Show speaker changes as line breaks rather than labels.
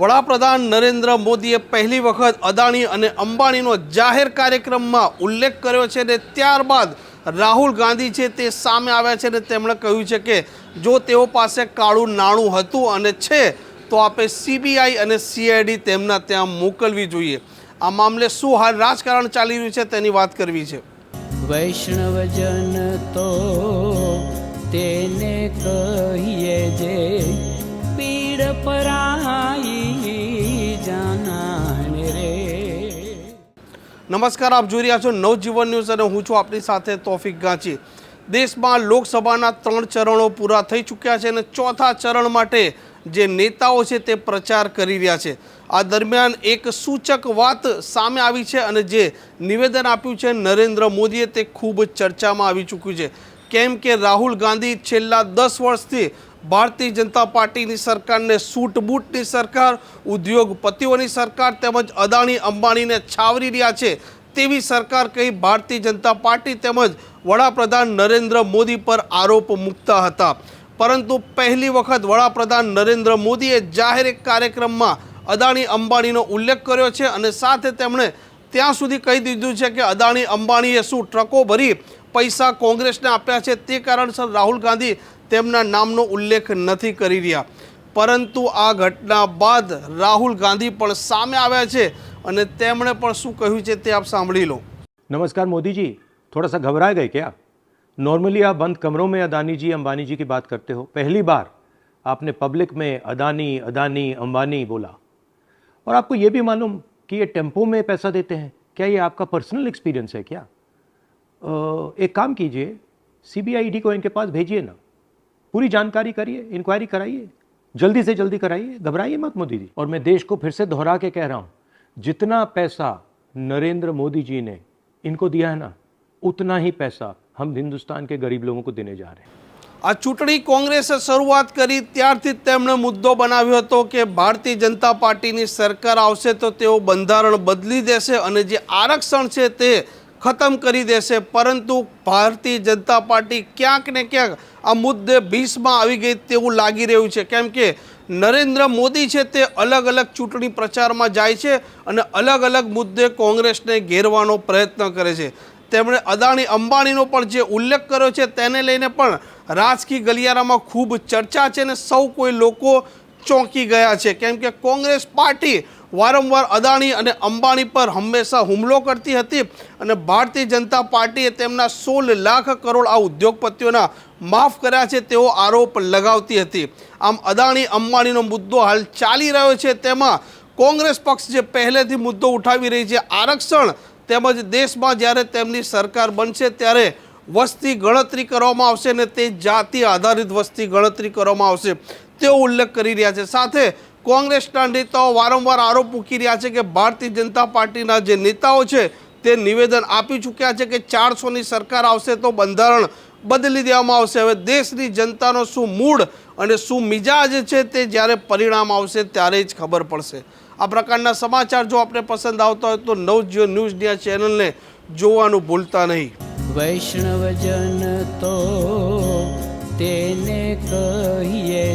વડાપ્રધાન નરેન્દ્ર મોદીએ પહેલી વખત અદાણી અને અંબાણીનો જાહેર કાર્યક્રમમાં ઉલ્લેખ કર્યો છે અને ત્યારબાદ રાહુલ ગાંધી છે તે સામે આવ્યા છે અને તેમણે કહ્યું છે કે જો તેઓ પાસે કાળું નાણું હતું અને છે, તો આપે સીબીઆઈ અને સીઆઈડી તેમના ત્યાં મોકલવી જોઈએ. આ મામલે શું હાલ રાજકારણ ચાલી રહ્યું છે તેની વાત કરવી છે.
વૈષ્ણવજન તો તેને કહીએ જે પીડ પરાઈ
નમસ્કાર, આપ જોઈ રહ્યા છો નવજીવન ન્યૂઝ અને હું છું આપની સાથે તોફિક ગાંચી. દેશમાં લોકસભાના ત્રણ ચરણો પૂરા થઈ ચૂક્યા છે અને ચોથા ચરણ માટે જે નેતાઓ છે તે પ્રચાર કરી રહ્યા છે. આ દરમિયાન એક સૂચક વાત સામે આવી છે અને જે નિવેદન આપ્યું છે નરેન્દ્ર મોદીએ તે ખૂબ ચર્ચામાં આવી ચૂક્યું છે. કેમ કે રાહુલ ગાંધી છેલ્લા દસ વર્ષથી ભારતીય જનતા પાર્ટીની સરકારને સૂટબૂટની સરકાર, ઉદ્યોગપતિઓની સરકાર તેમજ અદાણી, અંબાણીને છાવરી રહ્યા છે. તેવી સરકાર કહી ભારતીય જનતા પાર્ટી તેમજ વડાપ્રધાન નરેન્દ્ર મોદી પર આરોપ મૂકતા હતા. પરંતુ પહેલી વખત વડાપ્રધાન નરેન્દ્ર મોદીએ જાહેર એક કાર્યક્રમમાં અદાણી, અંબાણીનો ઉલ્લેખ કર્યો છે અને સાથે તેમણે ત્યાં સુધી કહી દીધું છે કે અદાણી, અંબાણીએ શું ટ્રકો ભરી પૈસા કોંગ્રેસને આપ્યા છે તે કારણસર રાહુલ ગાંધી તેમના નામનો ઉલ્લેખ નથી કરી રહ્યા પરંતુ આ ઘટના બાદ રાહુલ ગાંધી પણ સામે આવ્યા છે અને તેમણે પણ શું કહ્યું છે તે આપ સાંભળી લો
नमस्कार मोदी जी थोड़ा सा घबरा गए क्या नॉर्मली आप बंद कमरों में अदानी जी अंबानी जी की बात करते हो पहली बार आपने पब्लिक में अदानी अदानी अंबानी बोला और आपको ये भी मालूम कि ये टेम्पो में पैसा देते हैं क्या ये आपका पर्सनल एक्सपीरियंस है क्या अ, एक काम कीजिए सीबीआईडी को इनके पास भेजिए ना पूरी जानकारी करिए इंक्वायरी कराइए जल्दी से जल्दी कराइए घबराइए मत मोदी जी और मैं देश को फिर से दोहरा के कह रहा हूँ जितना पैसा नरेंद्र मोदी जी ने इनको दिया है ना उतना ही पैसा हम हिंदुस्तान के गरीब लोगों को देने जा रहे हैं
આ ચૂંટણી કોંગ્રેસે શરૂઆત કરી ત્યારથી જ તેમણે મુદ્દો બનાવ્યો હતો કે ભારતીય જનતા પાર્ટીની સરકાર આવશે તો તેઓ બંધારણ બદલી દેશે અને જે આરક્ષણ છે તે ખતમ કરી દેશે. પરંતુ ભારતીય જનતા પાર્ટી ક્યાંક ને ક્યાંક આ મુદ્દે ભીષમાં આવી ગઈ તેવું લાગી રહ્યું છે. કેમ કે નરેન્દ્ર મોદી છે તે અલગ અલગ ચૂંટણી પ્રચારમાં જાય છે અને અલગ અલગ મુદ્દે કોંગ્રેસને ઘેરવાનો પ્રયત્ન કરે છે. તેમણે અદાણી અંબાણીનો પણ જે ઉલ્લેખ કર્યો છે તેને લઈને પણ રાજકીય ગલિયારામાં ખૂબ ચર્ચા છે અને સૌ કોઈ લોકો ચોંકી ગયા છે. કેમ કે કોંગ્રેસ પાર્ટી વારંવાર અદાણી અને અંબાણી પર હંમેશા હુમલો કરતી હતી અને ભારતીય જનતા પાર્ટીએ તેમના સોળ લાખ કરોડ આ ઉદ્યોગપતિઓના માફ કર્યા છે તેવો આરોપ લગાવતી હતી. આમ અદાણી, અંબાણીનો મુદ્દો હાલ ચાલી રહ્યો છે. તેમાં કોંગ્રેસ પક્ષ જે પહેલેથી મુદ્દો ઉઠાવી રહી છે, આરક્ષણ તેમજ દેશમાં જ્યારે તેમની સરકાર બનશે ત્યારે વસ્તી ગણતરી કરવામાં આવશે અને તે જાતિ આધારિત વસ્તી ગણતરી કરવામાં આવશે. તેવો ઉલ્લેખ કરી રહ્યા છે. સાથે કોંગ્રેસના નેતાઓ વારંવાર આરોપ મૂકી રહ્યા છે કે ભારતીય જનતા પાર્ટીના જે નેતાઓ છે તે નિવેદન આપી ચૂક્યા છે કે ચારસોની સરકાર આવશે તો બંધારણ બદલી દેવામાં આવશે. હવે દેશની જનતાનો શું મૂડ અને શું મિજાજ છે તે જ્યારે પરિણામ આવશે ત્યારે જ ખબર પડશે. આ પ્રકારના સમાચાર જો આપને પસંદ આવતા હોય તો નવજીવન ન્યૂઝની આ ચેનલને જોવાનું ભૂલતા નહીં.
વૈષ્ણવજન તો તેને કહીએ